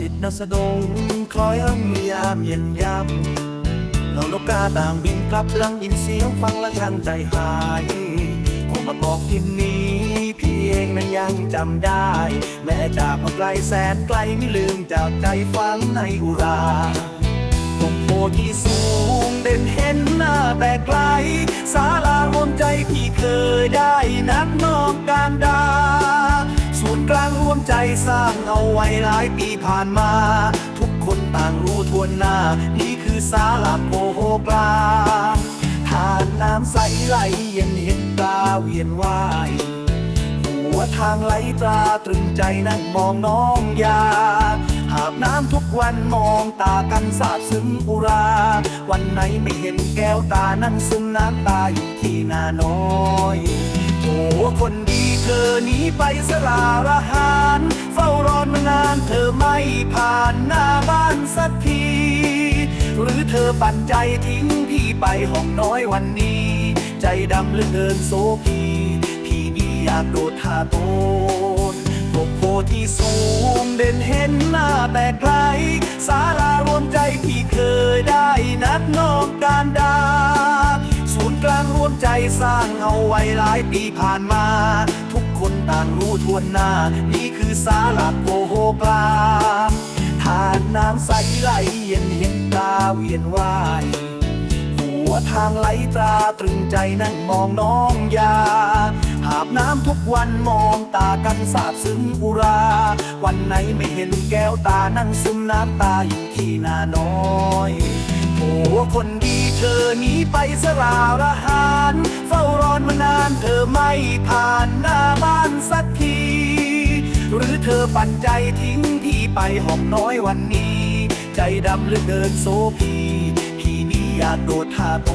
ติดนาสะดงคอยอ้ำยามเย็นยำเรานกกาต่างบินกลับลังยินเสียงฟังและช่างใจหายผมมาบอกที่นี้ พี่เองนั้นยังจำได้ แม้จากมาไกลแสนไกลไม่ลืมจากใจฟังในอุราตรงโพที่สูงเด่นเห็นหน้าแต่ไกลศาลารวมใจพี่เคยได้นักนนอกการดา ศูนย์กลางรวมใจสา เอาไว้หลายปีผ่านมา ทุกคนต่างรู้ทวนหน้า นี่คือศาลาโพกลาทานน้ำใสไหลเย็นเห็นตาเวียนว่ายหัวทางไหลตราตรึงใจนั่งมองน้องยาหาบน้ำทุกวันมองตากันสาบซึ้งอุรา วันไหนไม่เห็นแก้วตานั่งซึมน้ำตาอยู่ที่นาน้อยโอ้คนดี เธอหนีไปสลาระหารเฝ้ารอนมานานเธอไม่ผ่านหน้าบ้านสักที หรือเธอปั่นใจทิ้งพี่ไปห้องน้อยวันนี้ ใจดำเหลือเกินโซพีพี่นี่อยากโดดท่าโตนตกโพที่สูงเด่นเห็นหน้าแต่ไกล สารารวมใจพี่เคยได้นักนอกการดาศูนย์กลางรวมใจสร้างเอาไว้หลายปีผ่านมา ทุกคนต่างรู้ทวนหน้า นี่คือสาราโพกลาทานน้ำใสไหลเย็นเห็นตาเวียนว่ายหัวทางไหลตราตรึงใจนั่งมองน้องยาหาบน้ำทุกวันมองตากันสาบซึ้งอุรา วันไหนไม่เห็นแก้วตานั่งซึมน้ำตาอยู่ที่นาน้อยโอ้คนดีเธอนี้ไปสลาระหารเฝ้ารอนมานาน เธอไม่ผ่านหน้าบ้านสักที หรือเธอปั่นใจทิ้งพี่ไปห้องน้อยวันนี้ ใจดำเหลือเกินโซพีพี่นี้อยากโดดท่าโต